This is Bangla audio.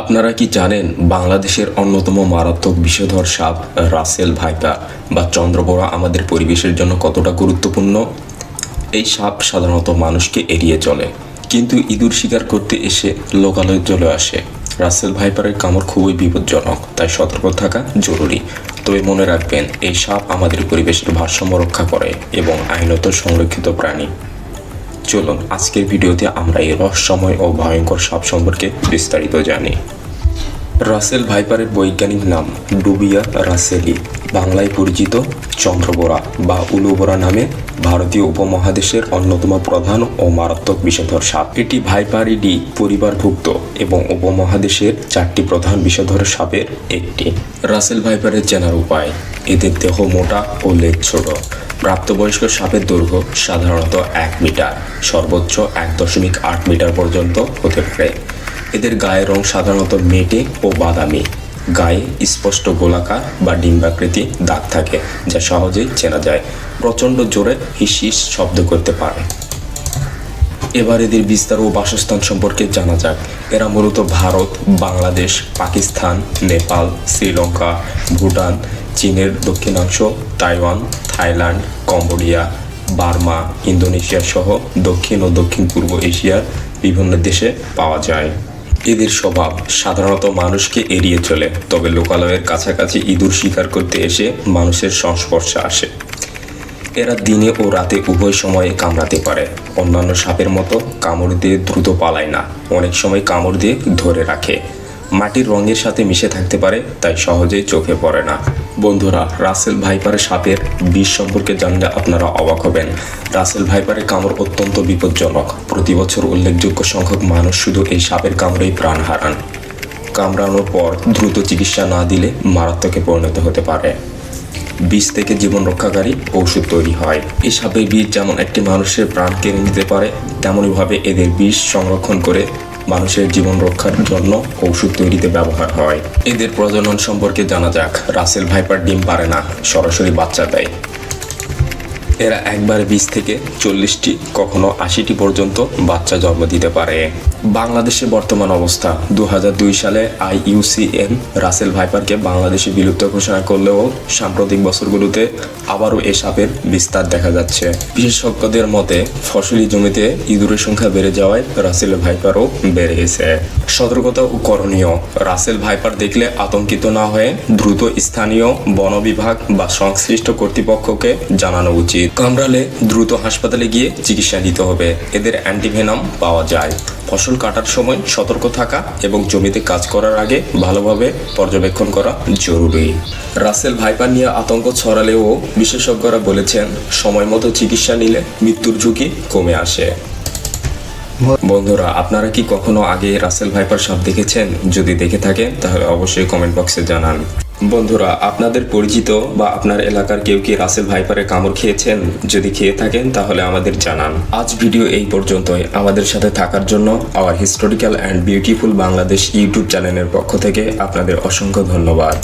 আপনারা কি জানেন বাংলাদেশের অন্যতম মারাত্মক বিষধর সাপ রাসেল ভাইপা বা চন্দ্রবোরা আমাদের পরিবেশের জন্য কতটা গুরুত্বপূর্ণ? এই সাপ সাধারণত মানুষকে এড়িয়ে চলে, কিন্তু ইঁদুর শিকার করতে এসে লোকালয়ে চলে আসে। রাসেল ভাইপারের কামড় খুবই বিপজ্জনক, তাই সতর্ক থাকা জরুরি। তবে মনে রাখবেন, এই সাপ আমাদের পরিবেশের ভারসাম্য রক্ষা করে এবং আইনত সংরক্ষিত প্রাণী। চলুন, আজকের ভিডিওতে আমরা এই রহস্যময় ও ভয়ঙ্কর সাপ সম্পর্কে বিস্তারিত জানি। রাসেল ভাইপারের বৈজ্ঞানিক নাম ডুবিয়া রাসেলি, বাংলায় পরিচিত চন্দ্রবোরা বা উলুবোরা নামে ভারতীয় উপমহাদেশের অন্যতম প্রধান ও মারাত্মক বিষধর সাপ। এটি ভাইপারিডি পরিবারভুক্ত এবং উপমহাদেশের চারটি প্রধান বিষধর সাপের একটি। রাসেল ভাইপারের চেনার উপায়, এদের দেহ মোটা ও লেজ ছোট। প্রাপ্তবয়স্ক সাপের দৈর্ঘ্য সাধারণত এক মিটার, সর্বোচ্চ এক দশমিক আট মিটার পর্যন্ত হতে পারে। এদের গায়ের রং সাধারণত মেটে ও বাদামি। গায়ে স্পষ্ট গোলাকার বা ডিম্বাকৃতি দাগ থাকে, যা সহজেই চেনা যায়। প্রচণ্ড জোরে হিস শব্দ করতে পারে। এবার এদের বিস্তার ও বাসস্থান সম্পর্কে জানা যাক। এরা মূলত ভারত, বাংলাদেশ, পাকিস্তান, নেপাল, শ্রীলঙ্কা, ভুটান চীনের দক্ষিণাংশ Taiwan, Thailand, Cambodia, Burma, Indonesia সহ দক্ষিণ ও দক্ষিণ পূর্ব এশিয়ার বিভিন্ন দেশে পাওয়া যায়। এদের স্বভাব সাধারণত মানুষকে এড়িয়ে চলে, তবে লোকালয়ের কাছাকাছি ইঁদুর শিকার করতে এসে মানুষের সংস্পর্শে আসে। এরা দিনে ও রাতে উভয় সময়ে কামড়াতে পারে। অন্যান্য সাপের মতো কামড় দিয়ে দ্রুত পালায় না, অনেক সময় কামড় দিয়ে ধরে রাখে। মাটির রঙের সাথে মিশে থাকতে পারে, তাই সহজেই চোখে পড়ে না। বন্ধুরা, রাসেল ভাইপারের সাপের বিষ সম্পর্কে জানলে আপনারা অবাক হবেন। রাসেল ভাইপারের কামড় অত্যন্ত বিপজ্জনক। প্রতি বছর উল্লেখযোগ্য সংখ্যক মানুষ শুধু এই সাপের কামড়েই প্রাণ হারান। কামড়ানোর পর দ্রুত চিকিৎসা না দিলে মারাত্মকে পরিণত হতে পারে। বীজ থেকে জীবন রক্ষাকারী ঔষধ তৈরি হয়। এই সাপের বীজ যেমন একটি মানুষের প্রাণ কেড়ে নিতে পারে, তেমনইভাবে এদের বিষ সংরক্ষণ করে মানুষের জীবন রক্ষার জন্য ঔষধ তৈরিতে ব্যবহার হয়। এদের প্রজনন সম্পর্কে জানা যাক, রাসেল ভাইপার ডিম পারে না, সরাসরি বাচ্চা দেয়। এরা একবার বিশ থেকে চল্লিশটি, কখনো আশিটি পর্যন্ত বাচ্চা জন্ম দিতে পারে। বাংলাদেশে বর্তমান অবস্থা। দু হাজার দুই সালে আইইউসিএন রাসেল ভাইপারকে বাংলাদেশে বিলুপ্ত ঘোষণা করলেও সাম্প্রতিক বছরগুলোতে আবারও এ সাপের বিস্তার দেখা যাচ্ছে। বিশেষজ্ঞদের মতে, ফসলি জমিতে ইঁদুরের সংখ্যা বেড়ে যাওয়ায় রাসেল ভাইপারও বেড়ে গেছে। সতর্কতা ও করণীয়, রাসেল ভাইপার দেখলে আতঙ্কিত না হয়ে দ্রুত স্থানীয় বন বিভাগ বা সংশ্লিষ্ট কর্তৃপক্ষকে জানানো উচিত। কামড়ালে দ্রুত হাসপাতালে গিয়ে চিকিৎসা নিতে হবে। এদের অ্যান্টিভেনাম পাওয়া যায়। ফসল কাটার সময় সতর্ক থাকা এবং জমিতে কাজ করার আগে ভালোভাবে পর্যবেক্ষণ করা জরুরি। রাসেল ভাইপার নিয়ে আতঙ্ক ছড়ালেও বিশেষজ্ঞরা বলেছেন, সময় মতো চিকিৎসা নিলে মৃত্যুর ঝুঁকি কমে আসে। বন্ধুরা, আপনারা কি কখনো আগে রাসেল ভাইপার সাপ দেখেছেন? যদি দেখে থাকেন, তাহলে অবশ্যই কমেন্ট বক্সে জানান। বন্ধুরা, আপনাদের পরিচিত বা আপনার এলাকার কেউ কি রাসেল ভাইপারে কামড় খেয়েছেন? যদি খেয়ে থাকেন, তাহলে আমাদের জানান। আজ ভিডিও এই পর্যন্তই। আমাদের সাথে থাকার জন্য our historical and beautiful Bangladesh YouTube চ্যানেলের পক্ষ থেকে আপনাদের অসংখ্য ধন্যবাদ।